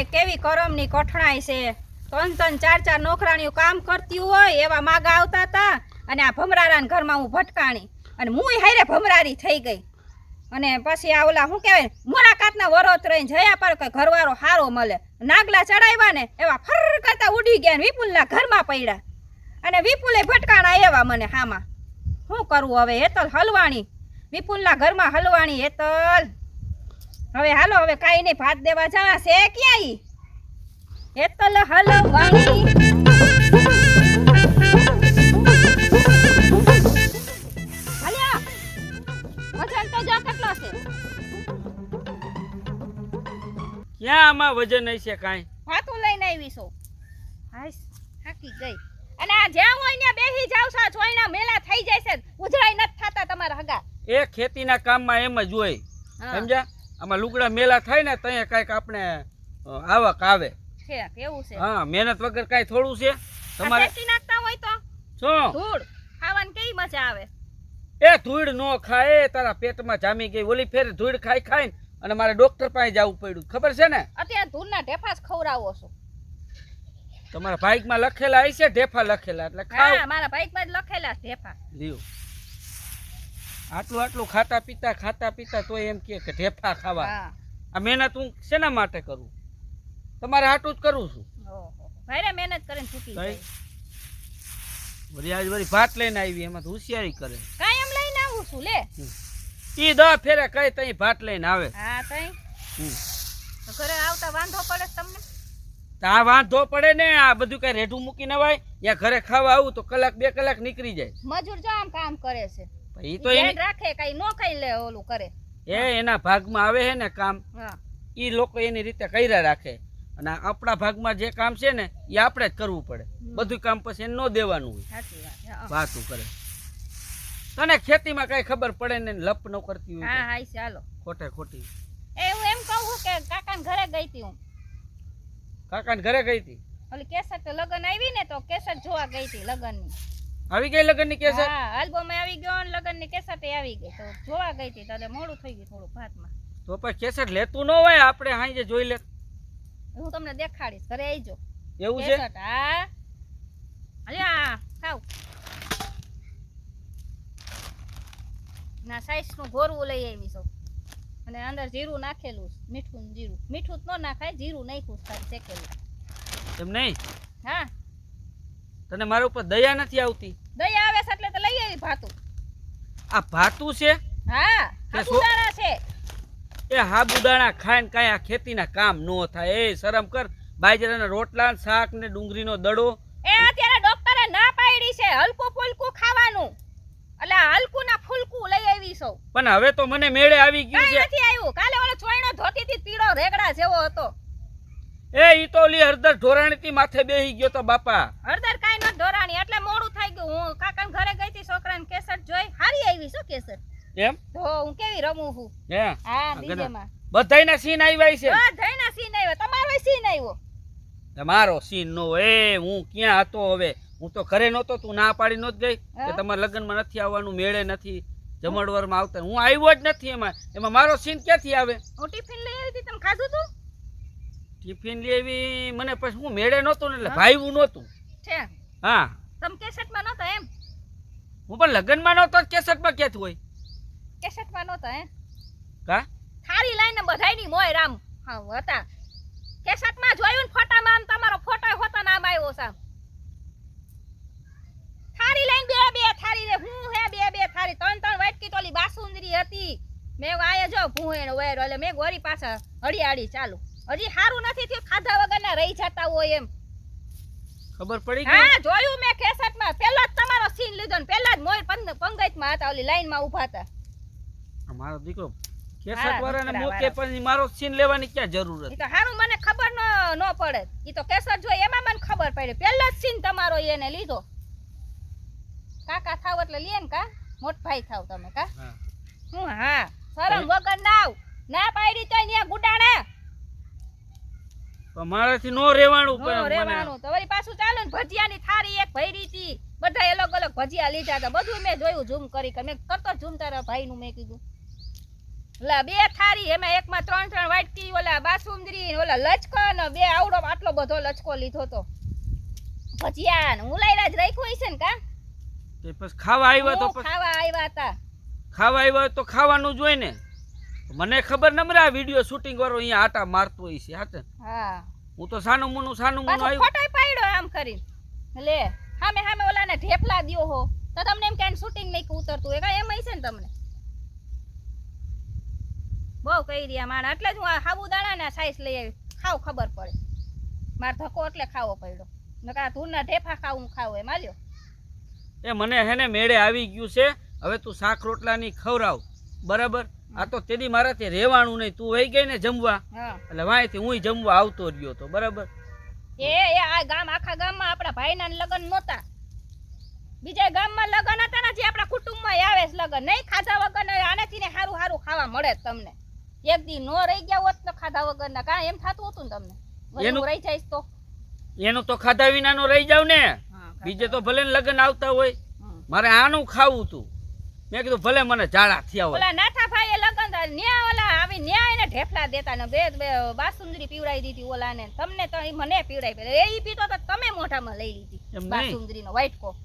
રે કેવી કરમની કઠણાઈ છે? ત્રણ ત્રણ ચાર ચાર નોકરાણીઓ કામ કરતી હોય એવા માગા આવતા હતા અને આ ભમરારાના ઘરમાં હું ભટકાણી અને હું હારે ભમરારી થઈ ગઈ. અને પછી આ ઓલા શું કહેવાય મુલાકાતના વરોત રહીને જયા પર કે ઘરવાળો સારો મળે. નાગલા ચડાવ્યા ને એવા ફર કરતા ઉડી ગયા ને વિપુલના ઘરમાં પડ્યા. અને વિપુલે ભટકાણા એવા મને હામાં. શું કરવું હવે? હેતલ હલવાણી. વિપુલના ઘરમાં હલવાણી હેતલ. હવે હાલો હવે કઈ નહીં ભાત દેવા જવા છે ક્યાંય? વજન તો જો કેટલો ક્યાં આમાં વજન હશે કાંઈ? ભાતું લઈને આવી છું. હાઈસ થાકી ગઈ. અને આ જ્યાં હોય ને બેહી જાવ છો જોઈના મેલા થઈ જાય છે ઉજરાઈ નથી થતા તમારા હગા. એ ખેતીના કામમાં એમ જ હોય. સમજ્યા? આમાં લુગડા મેલા થાય ને ત્યાં કાંઈક આપણે આવક આવે. છે હા મહેનત વગર કાંઈ થોડું છે? તમારે નાખતા હોય તો? શું? ધૂળ. ખાવાની કેવી મજા આવે? એ ધૂળ નો ખાય તારા પેટમાં જામી ગઈ. ઓલી ફેર ધૂળ ખાઈ ખાઈ અને મારે ડોક્ટર પાસે જવું પડ્યું. ખબર છે ને? અત્યારે ધૂળના ઢેફા જ ખવડાવો છો. તમારા ભાઈકમાં લખેલા હશે ઢેફા લખેલા એટલે ખાવ. મારા બાઈકમાં જ લખેલા ઢેફા. લ્યો. આટલું આટલું ખાતા પીતા ખાતા પીતા તો એમ કે ઢેફા ખાવા. આ મહેનત હું શેના માટે કરું? તમારે હાટું જ કરું છું. ભાઈ મહેનત કરીને ચૂકી? જાય. વળી આજ વળી ભાત લઈને આવી એમાં તો હોશિયારી કરે. કાંઈ એમ લઈને આવું છું લે. ઈ દસ ફેરે કઈ તઈ ભાત લઈને આવે. હા તઈ. ઘરે આવતા વાંધો પડે તમને? આ વાંધો પડે ને આ બધું કઈ રેઢું મૂકીને વાય યા ઘરે ખાવા આવું તો કલાક બે કલાક નીકળી જાય. મજૂર જો આમ કામ કરે છે. ઈ તો એની રાખે કઈ નો કઈ લે ઓલું કરે. એ એના ભાગમાં આવે છે ને કામ. એ લોકો એની રીતે કર્યા રાખે. અને આપણા ભાગમાં જે કામ છે ને એ આપણે જ કરવું પડે. બધું કામ પછી ન દેવાનું હોય. વાત કરે. તને ખેતીમાં કઈ ખબર પડે ને લપ ન કરતી હોય હા હા ચાલો ખોટે ખોટી. એ હું એમ કહું કે કાકાના ઘરે ગઈ હતી હું. કાકાને ઘરે ગઈ હતી? ઓલી કેસર તો લગન આવી ને તો કેસર જોવા ગઈ હતી લગનની. આવી ગઈ લગ્નની કેસર હા આલ્બમ આવી ગયો ને લગનની કેસર તે આવી ગઈ. તો જોવા ગઈ હતી તો મોડું થઈ ગયું થોડું ભાતમાં તો પણ કેસર લેતું ન હોય આપણે હાંજે જોઈ લે. હું તમને દેખાડીશ ઘરે આવજો એવું છે? હા હા. અલ્યા ખાવ. ના સાઈસનું ગોરવું લઈ આવી છું. અને અંદર જીરું નાખેલું મીઠું ને જીરું. મીઠું જ ન નાખાય જીરું નાખ્યું ખાલી શેકેલું. એમ નહીં? હા. તને મારા ઉપર દયા નથી આવતી દયા આવે છે એટલે તો લઈ આવી ભાતું. આ ભાતું છે? હા? ગુદારા છે. એ હાબુદાણા ખાઈને કાંઈ આ ખેતીના કામ ન થાય. એ શરમ કર. બાજરાના રોટલા શાક ને ડુંગળીનો દડો. એ અત્યારે ડોક્ટરે ના પાડી છે. હલકું ફૂલકું ખાવાનું. એટલે હલકું ના ફૂલકું લઈ આવી છું પણ હવે તો મને મેળે આવી ગયું છે. નથી આવ્યું. કાલે ઓલો ચોયણો ધોતી થી પીળો રેગડા જેવો હતો. એ ઈ તો ઓલી હરદર ઢોરાણીથી માથે બેહી ગયો તો બાપા. હરદર કાઈ નથી ગયું હું કાકાના ઘરે ગઈ હતી છોકરાને કેસર જોઈ હારી આવી શું કેસર એમ? તો હું કેવી રમું છું? હે? હા ઘણા. માં બધાયના સીન આવ્યા છે બધાયના સીન આવ્યા. તમારો સીન આવ્યો? તમારો સીન નો એ હું ક્યાં હતો હવે? હું તો ઘરે નહોતો તું ના પાડી નહોત ગઈ. કે તમારા લગ્નમાં નથી આવવાનું મેળે નથી જમણવારમાં આવતા. હું આવ્યો જ નથી એમાં. એમાં મારો સીન ક્યાંથી આવે? હું ટિફિન લઈ આવી હતી તમે ખાધું તું? ટિફિન લેવી મને પછી હું મેળે નહોતો ને એટલે? ભાઈવું નહોતું. હા. તમે કેસેટમાં નહોતા એમ? હું પણ લગ્નમાં નહોતો કેસટમાં ક્યાંથી હોય. કેસેટમાં નહોતા હે કા? ખારી લાઈને બધાયની મોય રામ. હા હતા. કેસેટમાં જોયું ને ફોટામાં આમ તમારો ફોટો હોતો નામ આવ્યો સામ થારી લઈને બે બે થારી રે હું હે બે બે થારી ત્રણ ત્રણ વાટકી તોલી બાસુંદરી હતી. મેં વાય જો ભૂંહેણ વેર એટલે મેં ગોરી પાછા હળિયાળી ચાલુ. હજી સારું નથી થયું. ખાધા વગરના રહી જતા હોય એમ. ખબર પડી ગઈ? હા જોયું મેં કેસેટમાં પહેલા જ તમારો સીન લીધો ને પેલા જ મોર પંગતમાં હતા ઓલી લાઈનમાં ઊભા હતા. અમારો દીકરો કેસટ વાળાને મોકે પણ મારો સીન લેવાની ક્યાં જરૂર હતી? તો હારું મને ખબર ન ન પડે. ઈ તો કેસેટ જોઈ એમાં મને ખબર પડી. પેલા જ સીન તમારો એને લીધો. કાકા થાવ એટલે લે ને કા? મોટ ભાઈ થાવ તમે કા? હા. હું શરમ વગર ના આવ. ના પાડી તો અહીંયા ગુડાણા. મારાથી નો રેવાણું નો રેવાનું તો વળી પાછું ચાલો ને ભજીયાની થાળી એક ભરી હતી બધા અલગ અલગ ભજીયા લીધા હતા. બધું મેં જોયું ઝૂમ કરી. મેં કરતો ઝૂમ તારા ભાઈનું મેં કીધું. ઓલા બે થારી એમાં એકમાં ત્રણ ત્રણ વાટકી ઓલા બાસુંદરી ઓલા લચકો ને બે આવડો આટલો બધો લચકો લીધો તો. ભજીયા ને ઉલાયરા જ રાખ્યું હશે ને કા? પછી ખાવા આવ્યા તો ખાવા આવ્યા હતા. ખાવા આવ્યા તો ખાવાનું જોઈ ને. મને ખબર ન મરે આ વીડિયો શૂટિંગ વાળો અહીંયા આટા મારતો હોય છે હાચે હા. હું તો સાનું મુનું સાનું મુનું આવ્યું. ફોટોય પાડ્યો આમ કરી લે હામે હામે ઓલાને ઢેફલા દ્યો હો. તો તમને એમ કે શૂટિંગ નહીં ઉતરતું કાંઈ એમ હશે ને તમને? બહુ કહી રહ્યા માણા. એટલે જ હું સાબુદાણાના સાઈઝ લઈ આવી. ખાવ ખબર પડે. માર ધક્કો એટલે ખાવો પડ્યો. નકા ધૂળના ઢેફા ખાવું ખાવું એમ. આલ્યો એ મને હેને મેળે આવી ગયું છે. હવે તું શાક રોટલાની ખવડાવ. બરાબર? આ તો તેદી મારાથી રહેવાનું નહીં. તું વહી ગઈ ને જમવા. એટલે વાંયથી હું જમવા આવતો રહ્યો તો બરાબર? એ એ આ ગામ આખા ગામમાં આપણા ભાઈના લગ્ન નહોતા. બીજા ગામમાં લગ્ન હતા ને જે આપણા કુટુંબમાં આવે છે લગ્ન. નહીં ખાધા વગર આનેથી ને સારું સારું ખાવા મળે તમને. એક દી નો રહી ગયા હોત ને ખાધા વગર ના કાં એમ થતું હતું ને તમને? એનું- રહી જાય તો? એનું તો ખાધા વિનાનો રહી જાવ ને. બીજે તો ભલે ને લગ્ન આવતા હોય. મારે આનું ખાવું તું. મેં કીધું ભલે મને ઝાડા થયા હોય. થા- ન્યા ઓલા આવી ન્યા એને ઢેફલા દેતા ને બે બાસુંદરી પીવડાવી દીધી ઓલાને. તમને તો મને પીવડાવી પેલા એ પીતો તો તમે મોઢામાં લઈ લીધી. બાસુંદરી નો વાઇટકો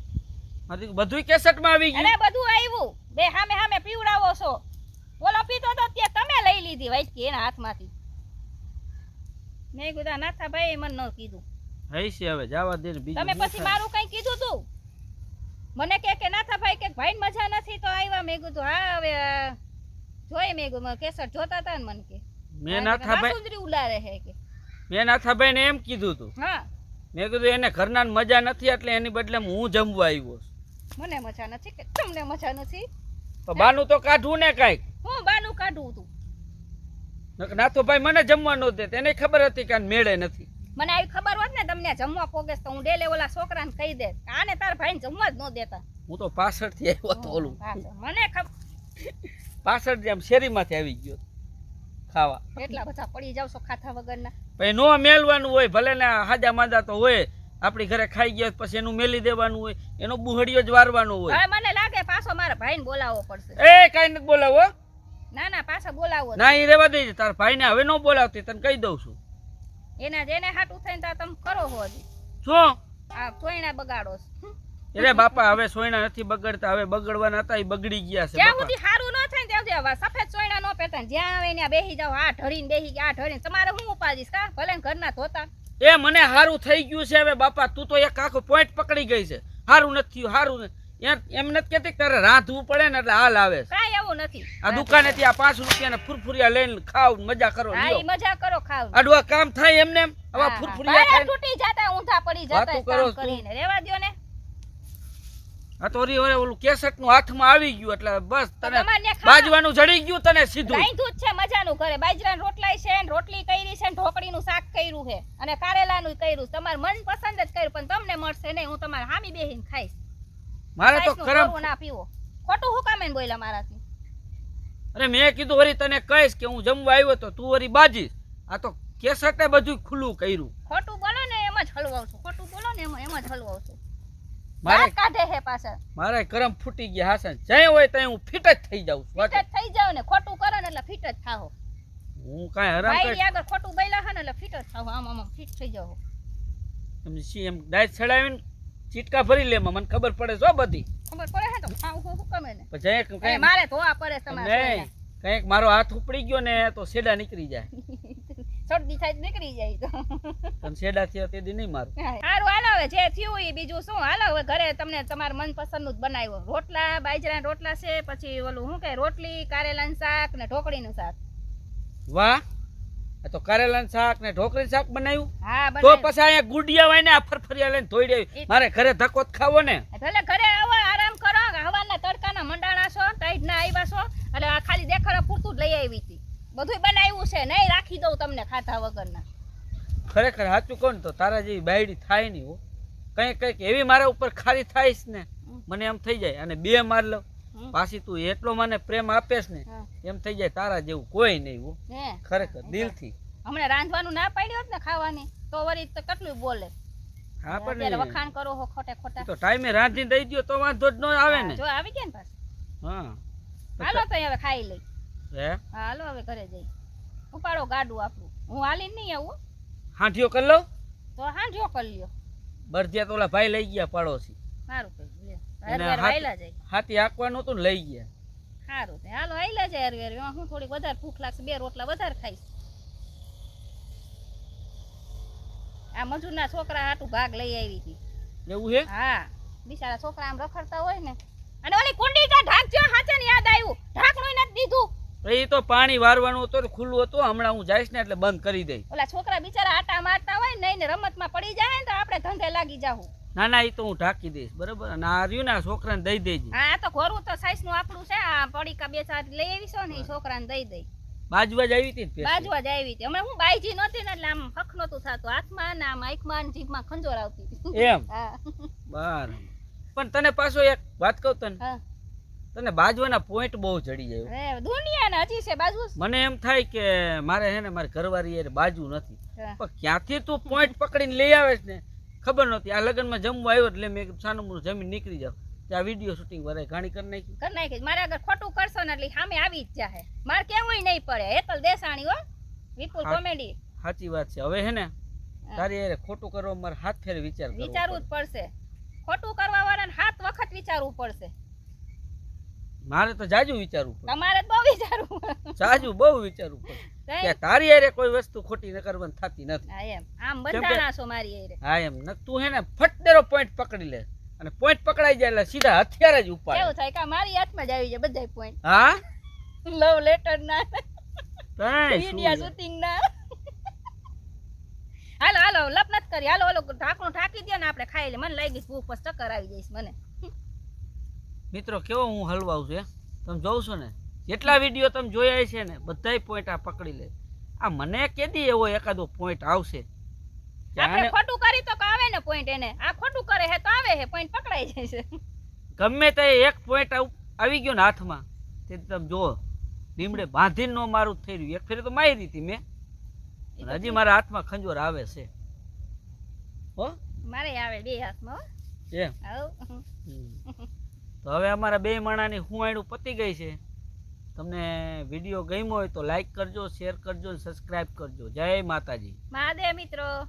બધું કેસેટમાં આવી ગયું. અરે બધું આવ્યું. બે હામે હામે પીવડાવો છો. ઓલો પીતો તો તે તમે લઈ લીધી વાઇટકી એના હાથમાંથી. મેં કીધું નાથા ભાઈ મને ન કીધું. હઈ છે હવે જવા દે બીજું તમે પછી મારું કઈ કીધું તું? મને કે કે નાથા ભાઈ કે ભાઈ મજા નથી તો આવ્યા. મેં કીધું હા હવે જોઈ મેં કેસર જોતા હતા ને મને કે. મેં નાથાભાઈ સુંદરી ઉલારે હે કે. મેં નાથાભાઈને એમ કીધું તું. હા. મેં કીધું એને ઘરના મજા નથી એટલે એની બદલે હું જમવા આવ્યો મને મજા નથી કે તમને મજા નથી? તો બાનું તો કાઢું ને કાંઈક. હું બાનું કાઢું તું? નાથોભાઈ મને જમવા નો દે તેને ખબર હતી કે મેળે નથી. મને આવી ખબર હોત ને તમને જમવા પોગેસ તો હું ડેલે ઓલા છોકરાને કહી દે. આને તાર ભાઈને જમવા જ ન દેતા. હું તો પાછળથી આવ્યો તો ઓલું. મને ખબર પાછળથી આમ શેરીમાંથી આવી ગયો ખાવા. એટલા બધા પડી જાવ છો ખાધા વગરના. પછી નો મેલવાનું હોય ભલે ને હાજા માંદા તો હોય આપણી ઘરે ખાઈ ગયા પછી એનું મેલી દેવાનું હોય એનો બુહડિયો જ વારવાનો હોય. હવે મને લાગે પાછો મારા ભાઈને બોલાવવો પડશે. એ કાંઈ નથી બોલાવો. ના ના પાછો બોલાવો ના એ રેવા દેજે તાર ભાઈને હવે ન બોલાવતી તને કહી દઉં છું. એના જેને હાટું થઈને તમે કરો હો જો. આ તોયણા બગાડો છો. અરે બાપા હવે સોયણા નથી બગડતા હવે બગડવાના હતા એ બગડી ગયા છે જ્યાં સુધી સારું ન થાય ત્યાં સુધી સફેદ સોયણા ન પહેરતા જ્યાં આવે ત્યાં બેસી જાવ આ ઢળીને બેસી ગયા આ ઢળીને. તમારે હું ઉપાડીશ કા? ભલે ઘરના ધોતા. એ મને હારું થઈ ગયું છે હવે બાપા. તું તો એક આખો પોઈન્ટ પકડી ગઈ છે. હારું નથી થયું હારું એમ નથી કેતી તારે રાંધવું પડે ને એટલે હાલ આવે કાંઈ એવું નથી. આ દુકાનેથી આ પાંચ રૂપિયાના ફુરફુરિયા લઈને ખાવ મજા કરો મજા કરો ખાવ. અડવા કામ થાય એમને હવે ફુરફુરિયા તૂટી જાતા ઊંધા પડી જતા કામ કરીને. રેવા દ્યો ને. તો ઓરી ઓલું કેસેટનું હાથમાં આવી ગયું એટલે બસ તને બાજવાનું જડી ગયું તને સીધું. જ છે મજાનું ઘરે બાજરાના રોટલાય છે ને રોટલી કરી છે ને ઢોકળીનું શાક કર્યું છે અને કારેલાનું કર્યું તમાર મન પસંદ જ કર્યું પણ તમને મળશે નહીં. હું તમારા હામી બેહીન ખાઈશ. મારે તો કરમ ના પીવો. ખોટું હું કામે બોલ્યા મારાથી? અરે મેં કીધું વરી તને કહીશ કે હું જમવા આવ્યો તો તું વરી બાજી. આ તો કેસેટે બધું ખુલ્લું કર્યું. ખોટું બોલો ને એમ જ હલવાવ છું ખોટું બોલો ને એમ એમ જ હલવાવ છું મારે કાઢે હે પાછા મારે કરમ ફૂટી ગયા હાસન જય હોય ત્યાં હું ફિટ જ થઈ જાઉં ફિટ જ થઈ જાવ ને. ખોટું કરો ને એટલે ફિટ જ થાઓ હું કાંઈ હરામ કઈ આગળ ખોટું બોલ્યા હે ને એટલે ફિટ જ થાઓ આમ આમ ફિટ થઈ જાવ એમ સી એમ ડાયટ ચડાવીને ચીટકા ભરી લે મને ખબર પડે છો બધી. ખબર પડે હે તો ખાવ હું શું કમે ને? પછી મારે ધોવા પડે તમારે કંઈક મારો હાથ ઉપડી ગયો ને તો સેડા નીકળી જાય. શરદી થાય નીકળી જાય તો. પણ છેડા થયો તે દી નહીં મારું? સારું હાલો હવે જે થયું એ બીજું શું? હાલો હવે ઘરે તમને તમારા મનપસંદનું જ બનાવ્યો. રોટલા બાજરાના રોટલા છે પછી ઓલું શું કે રોટલી કારેલાનું શાક ને ઢોકળીનું શાક. વાહ! આ તો કારેલાનું શાક ને ઢોકળી શાક બનાવ્યું? હા તો પછી અહીંયા ગુડિયા હોય ને આ ફરફરિયા લઈને ધોઈ દેવી. મારે ઘરે ધક્કો જ ખાવો ને. ભલે ઘરે આવો આરામ કરો. હવાના તડકાના મંડાણા છો ટાઈટ ના આવ્યા છો. એટલે આ ખાલી દેખાડો પૂરતું જ લઈ આવી હતી. બધું બનાવ્યું છે નહીં રાખી દઉં તમને ખાધા વગરના. ખરેખર સાચું ને તો તારા જેવી બાયડી થાય નહીં હો. કંઈક કંઈક એવી મારા ઉપર ખાલી થાય ને મને એમ થઈ જાય. અને બે માર લઉં પાછી તું એટલો મને પ્રેમ આપેશ ને એમ થઈ જાય તારા જેવું કોઈ નહીં હો. હે. ખરેખર દિલથી. હમણાં રાંધવાનું ના પાડ્યું હોત ને ખાવાની તો વરી તો કેટલું બોલે. હા પણ વખાણ કરો હો ખોટે ખોટા. તો ટાઈમે રાંધીને દઈ દો તો વાંધો જ ન આવે ને. જો આવી ગયા ને પાછું. હા. હાલો તો હવે ખાઈ લઈ. હે? હાલો હવે ઘરે જઈ. ઉપાડો ગાડું આપણું. હું હાલી નહીં આવું. હાંઠિયો કરી લઉં? તો હાંજો કરી લ્યો. બરજિયા તો ઓલા ભાઈ લઈ ગયા પાડોશી. સારું કઈ હાથ- આંકવાનું હતું લઈ ગયા. સારું હાલો હાયલા જાય હરવેર એમાં હું થોડી વધારે ભૂખ લાગશે. બે રોટલા વધારે ખાઈશ. આ મજૂરના છોકરા હાટું ભાગ લઈ આવી હતી. એવું છે હા. બિચારા છોકરા આમ રખડતા હોય ને. અને ઓલી કુંડી કા ને યાદ આવ્યું. ઢાંકણું નથી દીધું. એ તો પાણી વારવાનું હતું ખુલ્લું હતું. હમણાં હું જઈશ ને એટલે બંધ કરી દઈ ઓલા છોકરા બિચારા આટા મારતા હોય ને એને રમતમાં પડી જાય ને તો આપણે ધંધે લાગી જાવું ના ના એ તો હું ઢાંકી દઈશ. બરાબર? અને આ રહ્યું ને છોકરાને દઈ દેજે. હા તો ઘોરું તો સાઈઝનું આપણું છે. આ પડીકા બે ચાર લઈ આવીશો ને એ છોકરાને દઈ દઈ. બાજવા જ આવી હતી બાજવા જ આવી હતી. હમણાં હું બાઈજી નહોતી ને એટલે આમ હક નહોતું થતું. હાથમાં ને આમ આંખમાં જીભમાં ખંજોર આવતી એમ? હા. બાર પણ તને પાછો એક વાત કહું તને. હા. તને બાજવાના પોઈન્ટ બહુ જડી જાય અરે દુનિયા ને હજી છે બાજુ. મને એમ થાય કે મારે હે ને મારી ઘરવાળી એ બાજુ નથી. પણ ક્યાંથી તું પોઈન્ટ પકડીને લઈ આવે છે ને? ખબર નહોતી. આ લગ્નમાં જમવા આવ્યો એટલે મેં કીધું જમીન નીકળી જાવ. ત્યાં વીડિયો શૂટિંગ વરાય ઘાણી કરી નાખી. કર નાખી. મારે આગળ ખોટું કરશો ને એટલે સામે આવી જ જાહે. મારે કેવું નહીં પડે. હેતલ દેસાણી હો. વિપુલ. કોમેડી. સાચી વાત છે. હવે હે ને તારી હારે ખોટું કરવા મારે હાથ ફેર વિચાર વિચારવું જ પડશે. ખોટું કરવા વાળાને હાથ વખત વિચારવું પડશે. મારે તો જાજુ વિચારવું પડે. તમારે તો બહુ વિચારવું જાજુ બહુ વિચારવું પડે. કે તારી હારે કોઈ વસ્તુ ખોટી ન કરવાની થતી નથી. હા એમ. આમ બંધાણા છો મારી હારે. હા એમ. ન તું હે ને ફટદેરો પોઈન્ટ પકડી લે. અને પોઈન્ટ પકડાઈ જાય એટલે સીધા હથિયાર જ ઉપાડ. કેવું થાય કે મારી હાથમાં જ આવી જાય બધા પોઈન્ટ હા? લવ લેટર ના. વિડિયા શૂટિંગ ના. હાલો હાલો લપ નથી કરી. હાલો હાલો ઢાંકણું ઢાંકી દે ને આપણે ખાઈ લે મને લાગી ભૂખ પછી ચક્કર આવી જઈશ મને. મિત્રો કેવો હું હલવાઉં છું? તમે જોઉં છો ને જેટલા વીડિયો તમે જોયા છે ને બધાય પોઈન્ટ આ પકડી લે. આ મને કેદી એવો એકાદો પોઈન્ટ આવશે? આપણે ખોટું કરી તો આવે ને પોઈન્ટ એને. આ ખોટું કરે હે તો આવે હે પોઈન્ટ પકડાઈ જાય છે. ગમે તે એક પોઈન્ટ આવી ગયો ને હાથમાં તે તમે જો લીમડે બાંધીને નો મારું થઈ રહ્યું. એક ફેરી તો મારી હતી મેં. હજી મારા હાથમાં ખંજોર આવે છે. હો? મારે આવે બે હાથમાં હો. એમ. તો હવે અમારા બે માણાની હુંવાયણું પતી ગઈ છે. તમને વીડિયો ગમ્યો હોય તો લાઈક કરજો શેર કરજો સબસ્ક્રાઇબ કરજો. જય માતાજી. મહાદેવ મિત્રો.